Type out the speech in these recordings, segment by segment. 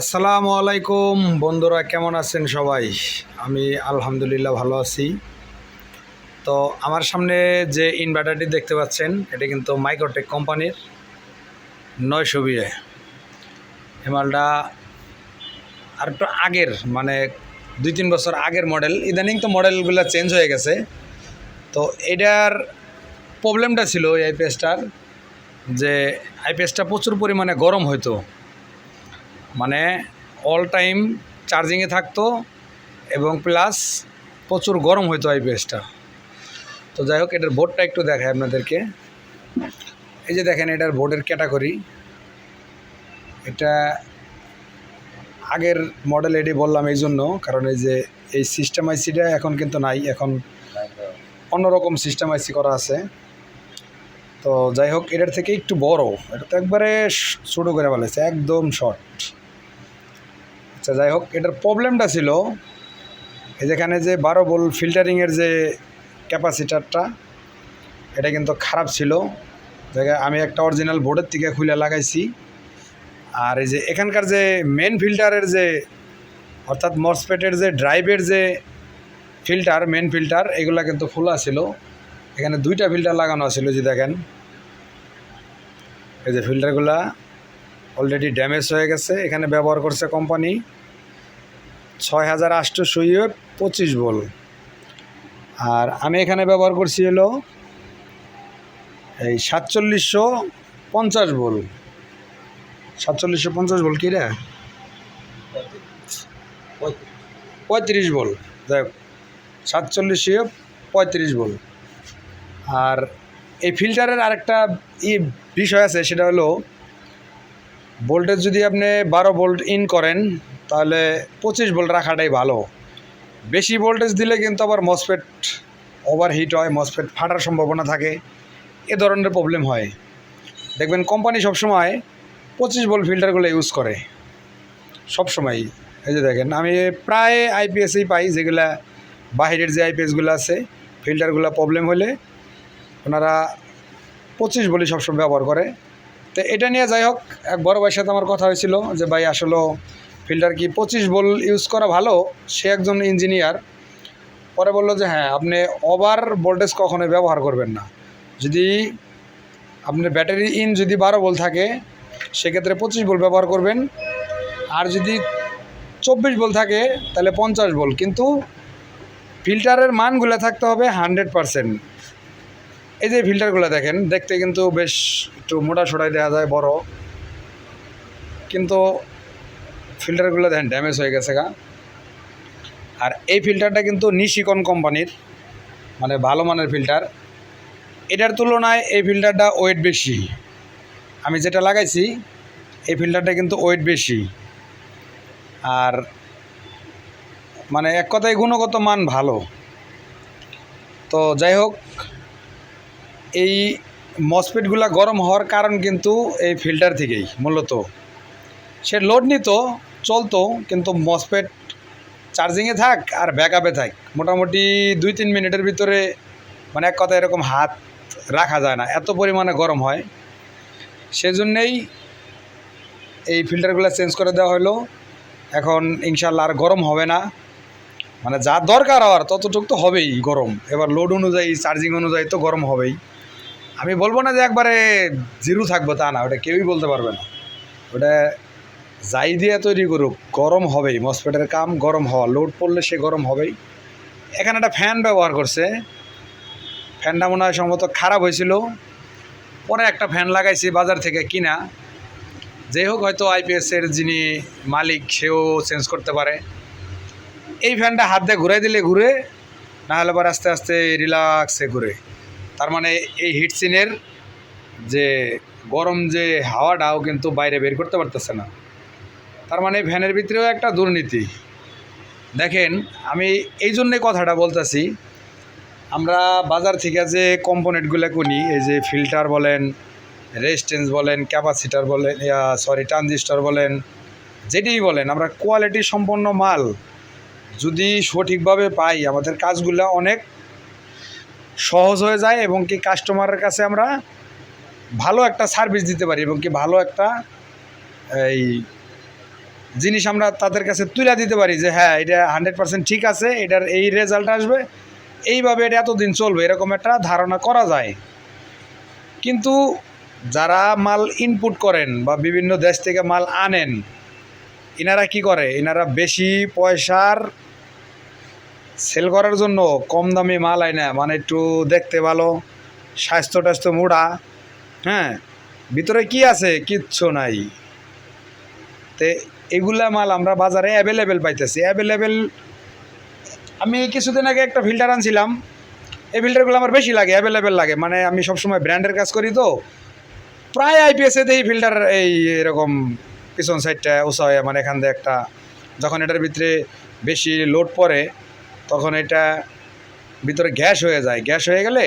আসসালামু আলাইকুম। বন্ধুরা, কেমন আছেন সবাই? আমি আলহামদুলিল্লাহ ভালো আছি। তো আমার সামনে যে ইনভার্টারটি দেখতে পাচ্ছেন, এটা কিন্তু মাইক্রোটেক কোম্পানির নয়শো বিয়ে হিমালটা আর একটু আগের মানে দুই তিন বছর আগের মডেল ইদানিং তো মডেলগুলো চেঞ্জ হয়ে গেছে। তো এটার প্রবলেমটা ছিল এই আইপিএসটার যে আইপিএসটা প্রচুর পরিমাণে গরম হইতো। মানে অল টাইম চার্জিংয়ে থাকতো এবং প্লাস প্রচুর গরম হইতো আইপিএসটা তো যাই হোক, এটার বোর্ডটা একটু দেখায় আপনাদেরকে। এই যে দেখেন, এটার বোর্ডের ক্যাটাগরি এটা আগের মডেল এটি বললাম এই জন্য, কারণ এই যে এই সিস্টেম আইসিটা এখন কিন্তু নাই, এখন অন্যরকম সিস্টেম আইসি করা আছে। তো যাই হোক, এটার থেকে একটু বড়। এটা তো একবারে ছোটো করে বলেছে একদম শর্ট আচ্ছা যাই হোক, এটার প্রবলেমটা ছিল যেখানে যে বারো বোল ফিল্টারিংয়ের যে ক্যাপাসিটারটা এটা কিন্তু খারাপ ছিল। জায়গায় আমি একটা অরিজিনাল বোর্ডের থেকে খুলে লাগাইছি। আর এই যে এখানকার যে মেন ফিল্টারের যে, অর্থাৎ মসপেটের যে ড্রাইভের যে ফিল্টার মেন ফিল্টার এগুলা কিন্তু খোলা ছিল। এখানে দুইটা ফিল্টার লাগানো ছিল যে দেখেন। এই যে ফিল্টারগুলা অলরেডি ড্যামেজ হয়ে গেছে। এখানে ব্যবহার করছে কোম্পানি ছয় হাজার আটশো ইয়ে পঁচিশ বল। আর আমি এখানে ব্যবহার করছি হলো এই সাতচল্লিশশো পঞ্চাশ বল। সাতচল্লিশশো পঞ্চাশ বল কী রে? পঁয়ত্রিশ বল। যাই হোক পঁয়ত্রিশ বল। আর এই ফিল্টারের আরেকটা ই বিষয় আছে, সেটা হলো ভোল্টেজ যদি আপনি বারো ভোল্ট ইন করেন তাহলে পঁচিশ ভোল্ট রাখাটাই ভালো। বেশি ভোল্টেজ দিলে কিন্তু আবার মসফেট ওভারহিট হয় মসফেট ফাটার সম্ভাবনা থাকে, এ ধরনের প্রবলেম হয়। দেখবেন কোম্পানি সবসময় পঁচিশ ভোল্ট ফিল্টারগুলো ইউজ করে। সবসময় এই যে দেখেন, আমি প্রায় আইপিএসই পাই, যেগুলা বাহিরের যে আইপিএসগুলো আছে ফিল্টারগুলো প্রবলেম হলে ওনারা পঁচিশ বলি সবসময় ব্যবহার করে। তো এটা নিয়ে যাই হোক, এক বড় ভাইয়ের সাথে আমার কথা হয়েছিল যে, ভাই, আসলে ফিল্টার কি পঁচিশ বল ইউজ করা ভালো? সে একজন ইঞ্জিনিয়ার পরে বলল যে হ্যাঁ আপনি ওভার ভোল্টেজ কখনোই ব্যবহার করবেন না। যদি আপনার ব্যাটারি ইন যদি বারো বল থাকে, সেক্ষেত্রে পঁচিশ বল ব্যবহার করবেন। আর যদি চব্বিশ বল থাকে, তাহলে পঞ্চাশ বল। কিন্তু ফিল্টারের মানগুলো থাকতে হবে হান্ড্রেড পারসেন্ট এই যে ফিল্টারগুলো দেখেন, দেখতে কিন্তু বেশ একটু মোটা সোটাই দেওয়া যায়, বড়। কিন্তু ফিল্টারগুলো দেখেন ড্যামেজ হয়ে গেছে গা। আর এই ফিল্টারটা কিন্তু নিশিকন কোম্পানির মানে ভালো মানের ফিল্টার। এটার তুলনায় এই ফিল্টারটা ওয়েট বেশি। আমি যেটা লাগাইছি, এই ফিল্টারটা কিন্তু ওয়েট বেশি। আর মানে এক কথায় গুণগত মান ভালো। তো যাই হোক, এই মসপেটগুলো গরম হওয়ার কারণ কিন্তু এই ফিল্টার থেকেই, মূলত। সে লোড নিত চলতো, কিন্তু মসপেট চার্জিংয়ে থাক আর ব্যাকআপে থাক, মোটামুটি দুই তিন মিনিটের ভিতরে মানে এক কথা এরকম হাত রাখা যায় না, এত পরিমাণে গরম হয়। সেজন্যেই এই ফিল্টারগুলো চেঞ্জ করে দেওয়া হলো। এখন ইনশাল্লাহ আর গরম হবে না। মানে যা দরকার হওয়ার, ততটুকু তো হবেই গরম। এবার লোড অনুযায়ী চার্জিং অনুযায়ী তো গরম হবেই। আমি বলব না যে একবারে জিরো থাকব তা না, ওটা কেউই বলতে পারবে না। ওটা যাই দিয়ে তৈরি করুক, গরম হবেই। মসপেটের কাম গরম হওয়া। লোড পড়লে সে গরম হবেই। এখানে একটা ফ্যান ব্যবহার করছে। ফ্যানটা মনে হয় সম্ভবত খারাপ হয়েছিল। পরে একটা ফ্যান লাগাইছি বাজার থেকে কিনা। যাই হোক, হয়তো আইপিএসের যিনি মালিক, সেও চেঞ্জ করতে পারে। এই ফ্যানটা হাত দিয়ে ঘুরাই দিলে ঘুরে না হলে আস্তে আস্তে রিল্যাক্সে ঘুরে। তার মানে এই হিটসিনের যে গরম যে হাওয়াটাও কিন্তু বাইরে বের করতে পারতেছে না। তার মানে ভ্যানের ভিতরেও একটা দুর্নীতি। দেখেন, আমি এই জন্যে কথাটা বলতেছি, আমরা বাজার থেকে যে কম্পোনেন্টগুলো কিনি, এই যে ফিল্টার বলেন, রেজিস্ট্যান্স বলেন, ক্যাপাসিটার বলেন সরি, ট্রানজিস্টার বলেন, যেটিই বলেন, আমরা কোয়ালিটি সম্পন্ন মাল যদি সঠিকভাবে পাই, আমাদের কাজগুলো অনেক সহজ হয়ে যায় এবং কি কাস্টমারের কাছে আমরা ভালো একটা সার্ভিস দিতে পারি এবং কি ভালো একটা, এই জিনিস আমরা তাদের কাছে তুলে দিতে পারি যে হ্যাঁ এটা হান্ড্রেড পার্সেন্ট ঠিক আছে, এটার এই রেজাল্ট আসবে। এইভাবে এটা এতদিন চলবে, এরকম একটা ধারণা করা যায়। কিন্তু যারা মাল ইনপুট করেন বা বিভিন্ন দেশ থেকে মাল আনেন, এনারা কি করে? এনারা বেশি পয়সার সেল করার জন্য কম দামি মাল আয় না মানে একটু দেখতে ভালো স্বাস্থ্য টাস্থ্য মোড়া হ্যাঁ? ভিতরে কি আছে? কিচ্ছু নাই। তে এগুলা মাল আমরা বাজারে অ্যাভেলেবেল পাইতেছি। অ্যাভেলেবেল আমি কিছুদিন আগে একটা ফিল্টার আনছিলাম। এই ফিল্টারগুলো আমার বেশি লাগে অ্যাভেলেবেল লাগে। মানে আমি সবসময় ব্র্যান্ডের কাজ করি তো। প্রায় আইপিএসে এই ফিল্টার এই এরকম পিছন সাইডটা উঁচা হয়ে মানে এখান দিয়ে একটা। যখন এটার ভিতরে বেশি লোড পড়ে, তখন এটা ভিতরে গ্যাস হয়ে যায়। গ্যাস হয়ে গেলে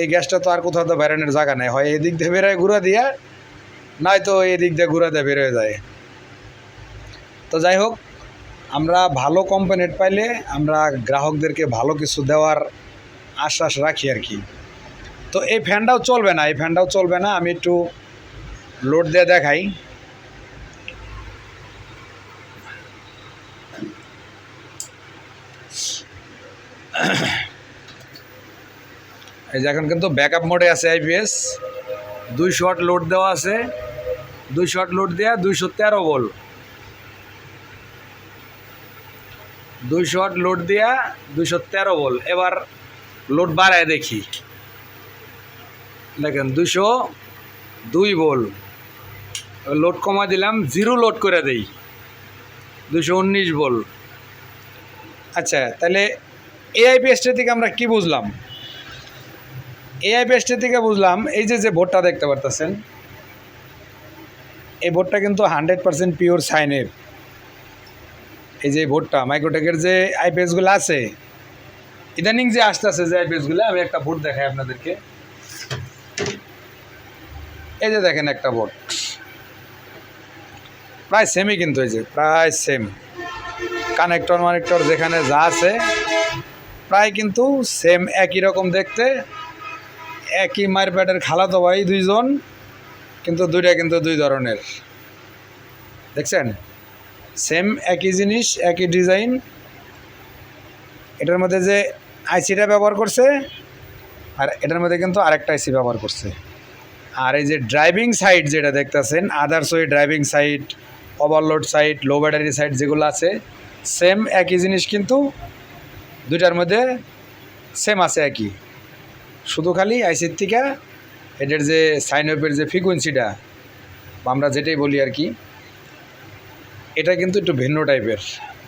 এই গ্যাসটা তো আর কোথাও তো বেরোনোর জায়গা নেই। হয় এদিক দিয়ে বেরোয়, ঘুরা দিয়ে, নয়তো এদিক দিয়ে ঘুরা দিয়ে বেরোয় যায়। তো যাই হোক, আমরা ভালো কোম্পানির পাইলে আমরা গ্রাহকদেরকে ভালো কিছু দেওয়ার আশ্বাস রাখি আর কি। তো এই ফ্যানটাও চলবে না, এই ফ্যানটাও চলবে না, আমি একটু লোড দিয়ে দেখাই। এই যে এখন কিন্তু ব্যাকআপ মোডে আছে আইপিএস দুই শট লোড দেওয়া আছে। দুই শট লোড দেওয়া দুইশো তেরো বল দুই শট লোড দেওয়া দুইশো তেরো বল এবার লোড বাড়ায় দেখি। দেখেন দুশো দুই বল লোড কমা দিলাম জিরো লোড করে দেই। দুশো উনিশ বল আচ্ছা তাহলে এআই পেস্টের থেকে আমরা কি বুঝলাম? এআই পেস্টের থেকে বুঝলাম, এই যে যে বোর্ডটা দেখতে পারতেছেন, এই বোর্ডটা কিন্তু হান্ড্রেড পার্সেন্ট পিওর সাইনের এই যে ভোটটা মাইক্রোটেকের যে আইপিএসগুলো আছে ইদানিং যে আসতে আছে যে আইপিএসগুলো আমি একটা ভোট দেখাই আপনাদেরকে। এই যে দেখেন একটা ভোট। প্রায় সেমই কিন্তু এই যে, প্রায় সেম কানেক্টর মানেক্টর যেখানে যা আছে, প্রায় কিন্তু সেম একই রকম দেখতে। একই মায়ের প্যাটের খালাতো ভাই দুইজন, কিন্তু দুইটা কিন্তু দুই ধরনের। দেখছেন? সেম একই জিনিস, একই ডিজাইন। এটার মধ্যে যে আইসিটা ব্যবহার করছে, আর এটার মধ্যে কিন্তু আরেকটা আইসি ব্যবহার করছে। আর এই যে ড্রাইভিং সাইড যেটা দেখতেছেন আদার্স ওই driving side overload side low battery side যেগুলো আছে, সেম একই জিনিস কিন্তু দুইটার মধ্যে সেম আছে একই। শুধু খালি আইসির থেকে এটার যে সাইন আপের যে ফ্রিকুয়েন্সিটা আমরা যেটাই বলি আর কি এটা কিন্তু একটু ভিন্ন টাইপের,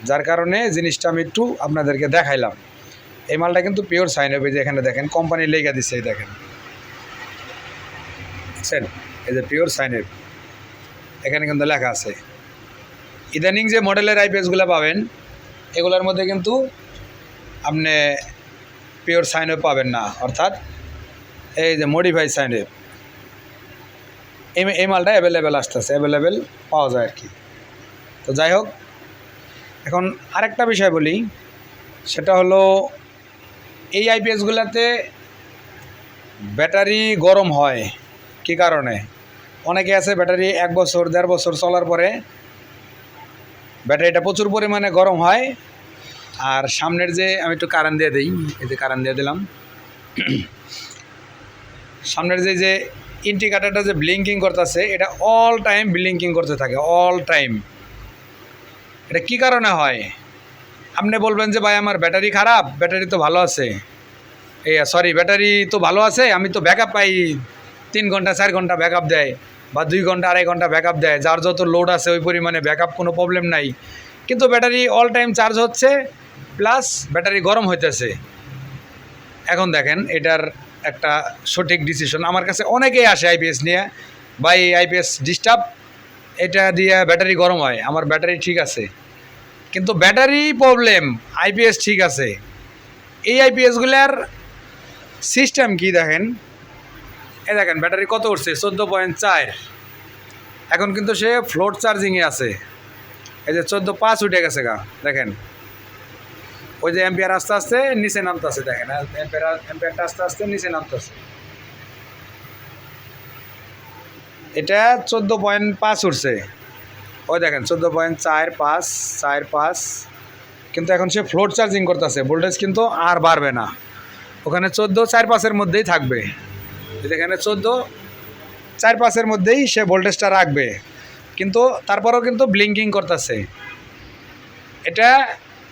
যার কারণে জিনিসটা আমি একটু আপনাদেরকে দেখাইলাম। এই মালটা কিন্তু পিওর সাইন আপে যে এখানে দেখেন কোম্পানি লেগে দিচ্ছে এই দেখেন। বুঝছেন? এই যে পিওর সাইন এখানে কিন্তু লেখা আছে। ইদানিং যে মডেলের আইপিএসগুলো পাবেন, এগুলোর মধ্যে কিন্তু আপনি পিওর সাইন পাবেন না, অর্থাৎ এই যে মডিফাই সাইন এই মালটা অ্যাভেলেবেল আসতেছে অ্যাভেলেবেল পাওয়া যায় আর কি। তো যাই হোক, এখন আরেকটা বিষয় বলি, সেটা হলো এই আইপিএসগুলোতে ব্যাটারি গরম হয়, কি কারণে? অনেকে আছে ব্যাটারি এক বছর, দেড় বছর চলার পরে ব্যাটারিটা প্রচুর পরিমাণে গরম হয়। আর সামনের যে, আমি একটু কারেন্ট দিয়ে দিই যে কারেন্ট দিয়ে দিলাম। সামনের যে যে ইন্ডিকেটারটা যে ব্লিঙ্কিং করতেছে, এটা অল টাইম ব্লিঙ্কিং করতে থাকে অল টাইম এটা কী কারণে হয়? আপনি বলবেন যে, ভাই, আমার ব্যাটারি খারাপ, ব্যাটারি তো ভালো আছে। এই সরি ব্যাটারি তো ভালো আছে, আমি তো ব্যাকআপ পাই। তিন ঘণ্টা, চার ঘণ্টা ব্যাকআপ দেয় বা দুই ঘণ্টা, আড়াই ঘণ্টা ব্যাকআপ দেয়। যার যত লোড আছে, ওই পরিমাণে ব্যাকআপ কোনো প্রবলেম নাই। কিন্তু ব্যাটারি অল টাইম চার্জ হচ্ছে প্লাস ব্যাটারি গরম হইতেছে। এখন দেখেন, এটার একটা সঠিক ডিসিশন আমার কাছে অনেকেই আসে আইপিএস নিয়ে। ভাই আইপিএস ডিস্টার্ব এটা দিয়ে ব্যাটারি গরম হয়, আমার ব্যাটারি ঠিক আছে। কিন্তু ব্যাটারি প্রবলেম আইপিএস ঠিক আছে। এই আইপিএসগুলার সিস্টেম কি দেখেন? এ দেখেন, ব্যাটারি কত উঠছে? চোদ্দ পয়েন্ট চার। এখন কিন্তু সে ফ্লোট চার্জিংয়ে আছে। এই যে চোদ্দ পাঁচ উঠে গেছে গা, দেখেন। ওই যে এম্পিয়ার আস্তে আস্তে নিচে নামতেছে, দেখেন। এম্পিয়ার এম্পিয়ারটা আস্তে আস্তে নিচে নামতেছে। এটা চোদ্দ পয়েন্ট পাঁচ উঠছে। ওই দেখেন, চোদ্দ পয়েন্ট চার পাঁচ চার পাঁচ। কিন্তু এখন সে ফ্লোট চার্জিং করতেছে ভোল্টেজ কিন্তু আর বাড়বে না। ওখানে চোদ্দ চার পাঁচের মধ্যেই থাকবে। এখানে চোদ্দ চার পাঁচের মধ্যেই সে ভোল্টেজটা রাখবে। কিন্তু তারপরেও কিন্তু ব্লিঙ্কিং করতেছে। এটা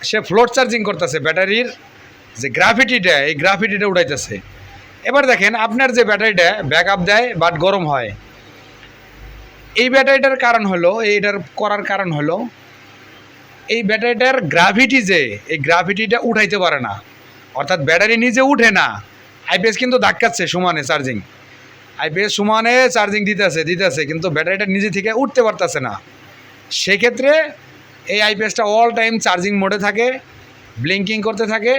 সে ফ্লোট চার্জিং করতেছে, ব্যাটারির যে গ্রাফিটিটা এই গ্রাফিটিটা উঠাইতেছে এবার দেখেন, আপনার যে ব্যাটারিটা ব্যাক আপ দেয় বাট গরম হয়। এই ব্যাটারিটার কারণ হলো এইটার করার কারণ হলো, এই ব্যাটারিটার গ্রাভিটি যে, এই গ্রাভিটিটা উঠাইতে পারে না। অর্থাৎ ব্যাটারি নিজে উঠে না। আইপিএস কিন্তু ধাক্কাচ্ছে সমানে চার্জিং আইপিএস সমানে চার্জিং দিতেছে দিতেছে, কিন্তু ব্যাটারিটা নিজে থেকে উঠতে পারতেছে না। সেক্ষেত্রে এই আইপিএসটা অল টাইম চার্জিং মোডে থাকে ব্লিঙ্কিং করতে থাকে,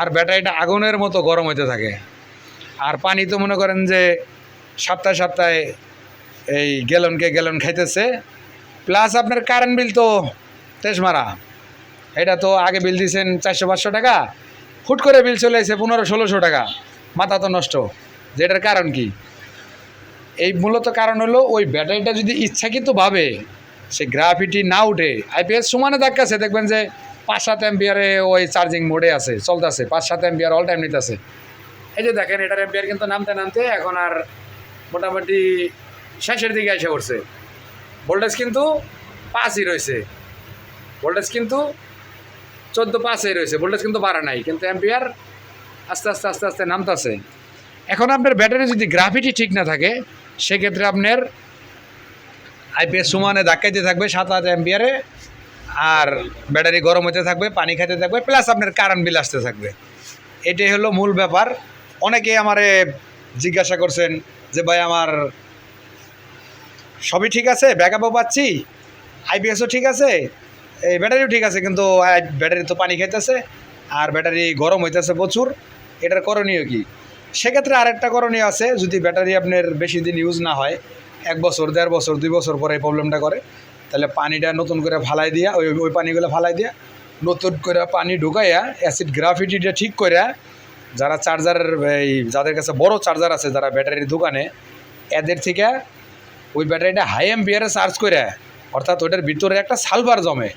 আর ব্যাটারিটা আগুনের মতো গরম হতে থাকে। আর পানি তো মনে করেন যে, সপ্তাহে সপ্তাহে এই গ্যালনকে গ্যালন খাইতেছে। প্লাস আপনার কারেন্ট বিল তো তেজ মারা। এটা তো আগে বিল দিয়েছেন চারশো পাঁচশো টাকা। হুট করে বিল চলে এসে পনেরো ষোলোশো টাকা। মাথা তো নষ্ট। যেটার কারণ কি? এই মূলত কারণ হলো ওই ব্যাটারিটা যদি ইচ্ছাকৃতভাবে সে গ্রাফিটি না উঠে আইপিএস সমানে দেখাচ্ছে দেখবেন যে পাঁচ সাত এম্পিয়ারে ওই চার্জিং মোডে আছে, চলতেছে। পাঁচ সাত এম্পিয়ার অল টাইম নিতেছে। এই যে দেখেন, এটার এম্পিয়ার কিন্তু নামতে নামতে এখন আর মোটামুটি শেষের দিকে এসে পড়ছে। ভোল্টেজ কিন্তু পাঁচই রয়েছে। ভোল্টেজ কিন্তু চোদ্দ পাঁচই রয়েছে। ভোল্টেজ কিন্তু বাড়া নাই, কিন্তু অ্যাম্পিয়ার আস্তে আস্তে আস্তে আস্তে নামতেছে। এখন আপনার ব্যাটারি যদি গ্রাফিটি ঠিক না থাকে, সেক্ষেত্রে আপনার আইপিএস সমানে ধাক্কাইতে থাকবে সাত আট অ্যাম্পিয়ারে আর ব্যাটারি গরম হতে থাকবে, পানি খেতে থাকবে প্লাস আপনার কারেন্ট বিল আসতে থাকবে। এটাই হলো মূল ব্যাপার। অনেকেই আমারে জিজ্ঞাসা করছেন যে, ভাই, আমার সবই ঠিক আছে? ব্যাকআপও পাচ্ছি। আইপিএসও ঠিক আছে। এই ব্যাটারিও ঠিক আছে, কিন্তু ব্যাটারি তো পানি খাইতেছে, আর ব্যাটারি গরম হইতেছে প্রচুর। এটার করণীয় কি? সেক্ষেত্রে আরেকটা করণীয় আছে, যদি ব্যাটারি আপনার বেশি দিন ইউজ না হয়, এক বছর, দেড় বছর, দুই বছর পরে এই প্রবলেমটা করে, তাহলে পানিটা নতুন করে ফালাই দিয়া, ওই ওই পানিগুলো ফালাই দিয়া, নতুন করে পানি ঢুকাইয়া অ্যাসিড গ্রাফিটিটা ঠিক করে যারা চার্জার এই, যাদের কাছে বড় চার্জার আছে, যারা ব্যাটারির দোকানে, এদের থেকে ওই ব্যাটারিটা হাই এম্পিয়ারে চার্জ করে, অর্থাৎ ওইটার ভিতরে একটা সালভার জমে।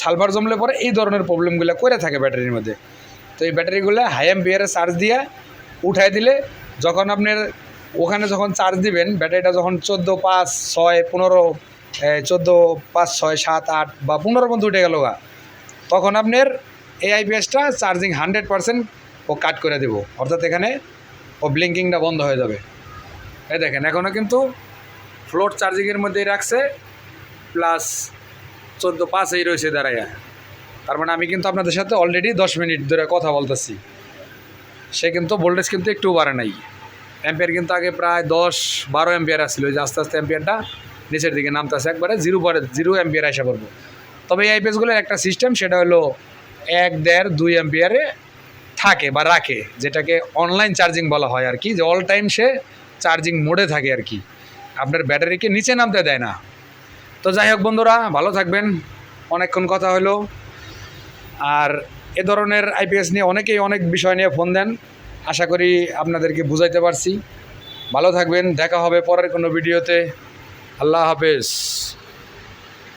সালভার জমলে পরে এই ধরনের প্রবলেমগুলো করে থাকে ব্যাটারির মধ্যে। তো এই ব্যাটারিগুলো হাই এম্পিয়ারে চার্জ দিয়ে উঠাই দিলে যখন আপনার ওখানে যখন চার্জ দিবেন, ব্যাটারিটা যখন চোদ্দ পাঁচ ছয় পনেরো চোদ্দ পাঁচ ছয় সাত আট বা পনেরো পর্যন্ত উঠে গেল গা, তখন আপনার এই আইপিএসটা চার্জিং হান্ড্রেড পারসেন্ট ও কাট করে দেবো। অর্থাৎ এখানে ও ব্লিঙ্কিংটা বন্ধ হয়ে যাবে। এই দেখেন এখনও কিন্তু ফ্লোট চার্জিংয়ের মধ্যেই রাখছে প্লাস চোদ্দ পাঁচেই রয়েছে দাঁড়াইয়া। তার মানে আমি কিন্তু আপনাদের সাথে অলরেডি দশ মিনিট ধরে কথা বলতেছি। সে কিন্তু ভোল্টেজ কিন্তু একটু বাড়ে নাই। অ্যাম্পিয়ার কিন্তু আগে প্রায় দশ বারো অ্যাম্পিয়ার আসছিল যে আস্তে আস্তে অ্যাম্পিয়ারটা নিচের দিকে নামতেছে, একবারে জিরো পরে জিরো অ্যাম্পিয়ার আসা পড়ব। তবে এই আইপিএসগুলোর একটা সিস্টেম সেটা হলো এক, দেড়, দুই অ্যাম্পিয়ারে থাকে বা রাখে, যেটাকে অনলাইন চার্জিং বলা হয় আর কি, যে অল টাইম সে চার্জিং মোডে থাকে আর কি। আপনার ব্যাটারিকে নিচে নামতে দেয় না। তো যাই হোক বন্ধুরা, ভালো থাকবেন। অনেকক্ষণ কথা হলো। আর এ ধরনের আইপিএস নিয়ে অনেকেই অনেক বিষয় নিয়ে ফোন দেন। আশা করি আপনাদেরকে বুঝাইতে পারছি। ভালো থাকবেন। দেখা হবে পরের কোনো ভিডিওতে। আল্লাহ হাফেজ।